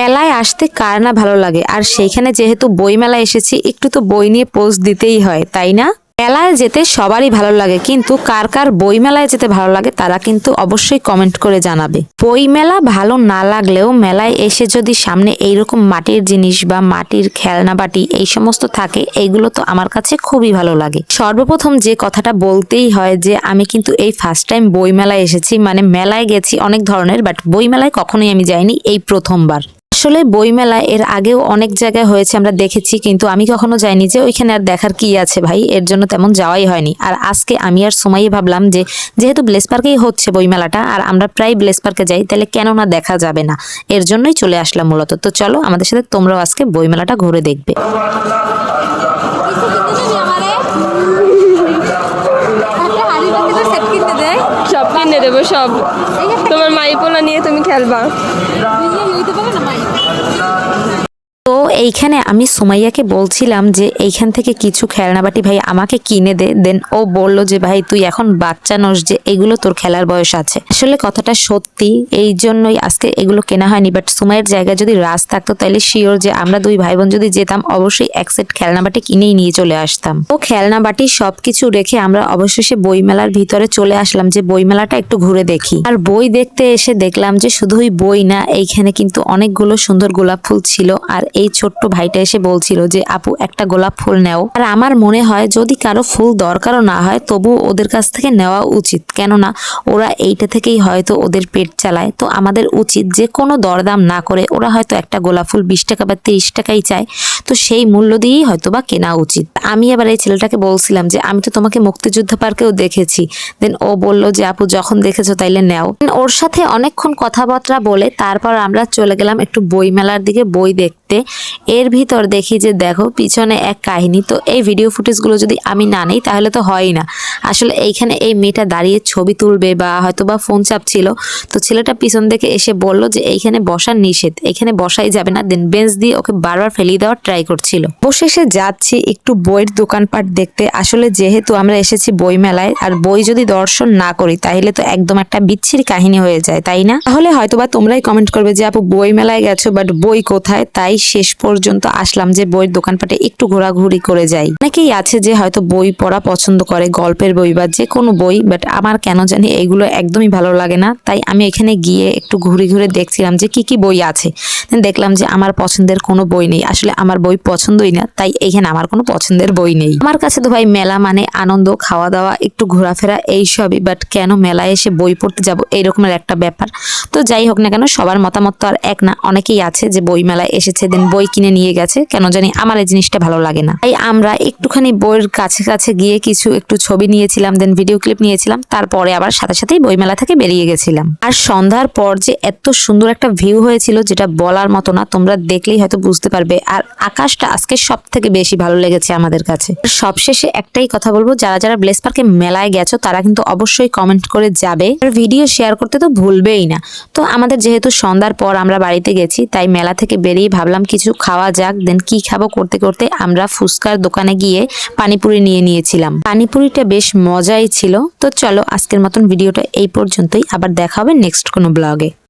মেলায় আসতে কার না ভালো লাগে? আর সেইখানে যেহেতু বই মেলা এসেছি, একটু তো বই নিয়ে পোস্ট দিতেই হয়, তাই না? মেলায় যেতে সবারই ভালো লাগে, কিন্তু কার কার বই মেলায় যেতে ভালো লাগে তারা কিন্তু অবশ্যই কমেন্ট করে জানাবে। বই মেলা ভালো না লাগলেও মেলায় এসে যদি সামনে এইরকম মাটির জিনিস বা মাটির খেলনা বাটি এই সমস্ত থাকে এইগুলো তো আমার কাছে খুবই ভালো লাগে। সর্বপ্রথম যে কথাটা বলতেই হয় যে, আমি কিন্তু এই ফার্স্ট টাইম বই মেলায় এসেছি মানে মেলায় গেছি অনেক ধরনের বাট বই মেলায় কখনোই আমি যাইনি, এই প্রথমবার। আসলে বইমেলা এর আগেও অনেক জায়গায় হয়েছে, আমরা দেখেছি, কিন্তু আমি কখনো যাইনি যে ওইখানে আর দেখার কি আছে ভাই, এর জন্য তেমন যাওয়াই হয়নি। আর আজকে আমি আর সময় ভাবলাম যে, যেহেতু ব্লেস পার্কেই হচ্ছে বইমেলাটা, আর আমরা প্রায় ব্লেস পার্কে যাই, তাহলে কেন না দেখা যাবে না? এর জন্যই চলে আসলাম মূলত। তো চলো আমাদের সাথে তোমরাও আজকে বইমেলাটা ঘুরে দেখবে। দেবো সব। তোমার মাইপোলা নিয়ে তুমি খেলবা। এইখানে আমি সুমাইয়াকে বলছিলাম যে এইখান থেকে কিছু খেলনাবাটি ভাই আমাকে কিনে দে, দেন ও বলল যে ভাই তুই এখন বাচ্চা নস যে এগুলো তোর খেলার বয়স আছে। আসলে কথাটা সত্যি, এই জন্যই আজকে এগুলো কেনা হয়নি বাট সুমাইয়ের জায়গায় যদি রাজ থাকতো তাহলে শিওর যে আমরা দুই ভাই বোন যদি যেতাম, অবশ্যই এক সেট খেলনাবাটি কিনেই নিয়ে চলে আসতাম। তো খেলনাবাটি সবকিছু রেখে আমরা অবশেষে বইমেলার ভিতরে চলে আসলাম যে বইমেলাটা একটু ঘুরে দেখি। আর বই দেখতে এসে দেখলাম যে শুধুই বই না, এইখানে কিন্তু অনেকগুলো সুন্দর গোলাপ ফুল ছিল, আর এই ছোট্ট ভাইটা এসে বলছিল যে, আপু, একটা গোলাপ ফুল নেও। আর আমার মনে হয় যদি কারও ফুল দরকারও না হয় তবু ওদের কাছ থেকে নেওয়া উচিত। কেননা, ওরা এইটা থেকেই হয়তো ওদের পেট চালায়। তো আমাদের উচিত যে কোনো দরদাম না করে ওরা হয়তো একটা গোলাপ ফুল বিশ টাকা বা তিরিশ টাকাই চায়। তো সেই মূল্য দিয়েই হয়তো বা কেনা উচিত। আমি আবার এই ছেলেটাকে বলছিলাম যে, আমি তো তোমাকে মুক্তিযুদ্ধ পার্কেও দেখেছি। দেন ও বলল যে, আপু, যখন দেখেছ তাইলে নেও। ওর সাথে অনেকক্ষণ কথাবার্তা বলে, তারপর আমরা চলে গেলাম একটু বই মেলার দিকে, বই দেখতে। এর ভিতর দেখি যে দেখো, পিছনে এক কাহিনী। তো এই ভিডিও ফুটেজগুলো যদি আমি না নেই, তাহলে তো হয়ই না। আসলে এইখানে এই মেয়েটা দাঁড়িয়ে ছবি তুলবে বা হয়তো বা ফোন চাপছিল। তো ছেলেটা পিছন থেকে এসে বলল যে, এইখানে বসার নিষেধ। এখানে বসাই যাবে না। দেন বেঞ্চ দিয়ে ওকে বারবার ফেলিয়ে দেওয়ার ট্রাই করছিল। অবশেষে যাচ্ছি একটু বইয়ের দোকানপাট দেখতে। আসলে যেহেতু আমরা এসেছি বই মেলায় আর বই যদি দর্শন না করি, তাহলে তো একদম একটা বিচ্ছিরি কাহিনী হয়ে যায়, তাই না? তাহলে হয়তোবা তোমরাই কমেন্ট করবে যে, আপু বই মেলায় গেছো বাট বই কোথায়? তাই শেষ পর্যন্ত আসলাম যে বইয়ের দোকানপাটে একটু ঘোরাঘুরি করে যাই। অনেকেই আছে যে হয়তো বই পড়া পছন্দ করে, গল্পের বই বা যে কোনো বই বাট আমার কেন জানি এইগুলো একদমই ভালো লাগে না। তাই আমি এখানে গিয়ে একটু ঘুরে ঘুরে দেখছিলাম যে কি কি বই আছে। দেখলাম যে আমার পছন্দের কোনো বই নেই। আসলে আমার বই পছন্দই না, তাই এখানে আমার কোনো পছন্দের বই নেই। আমার কাছে তো ভাই মেলা মানে আনন্দ খাওয়া দাওয়া একটু ঘোরাফেরা এইসবই বাট কেন মেলায় এসে বই পড়তে যাব এইরকমের একটা ব্যাপার। তো যাই হোক না কেন, সবার মতামত তো আর এক না। অনেকেই আছে যে বই মেলায় এসেছে দেন বই কিনে নিয়ে গেছে, কেন জানি আমার এই জিনিসটা ভালো লাগে না। তাই আমরা একটুখানি বইয়ের কাছে কাছে গিয়ে কিছু একটু ছবি নিয়েছিলাম দেন ভিডিও ক্লিপ নিয়েছিলাম, তারপরে আবার সাথে সাথেই বইমেলা থেকে বেরিয়ে গেছিলাম। আর সন্ধ্যার পর যে এত সুন্দর একটা ভিউ হয়েছিল, যেটা বলার মতো না, তোমরা দেখলেই হয়তো বুঝতে পারবে। আর আকাশটা আজকে সব থেকে বেশি ভালো লেগেছে আমাদের কাছে। সবশেষে একটাই কথা বলব, যারা যারা ব্লেস পার্কে মেলায় গেছো, তারা কিন্তু অবশ্যই কমেন্ট করে যাবে। আর ভিডিও শেয়ার করতে তো ভুলবেই না। তো আমাদের যেহেতু সন্ধ্যার পর আমরা বাড়িতে গেছি, তাই মেলা থেকে বেরিয়ে ভাবলাম কিছু খাওয়া যাক দেন কি খাব? করতে করতে আমরা ফুচকার দোকানে গিয়ে পানিপুরি নিয়ে নিয়েছিলাম। পানিপুরিটা বেশ মজাই ছিল। তো চলো আজকের মতন ভিডিওটা এই পর্যন্তই। আবার দেখা হবে নেক্সট কোনো ব্লগে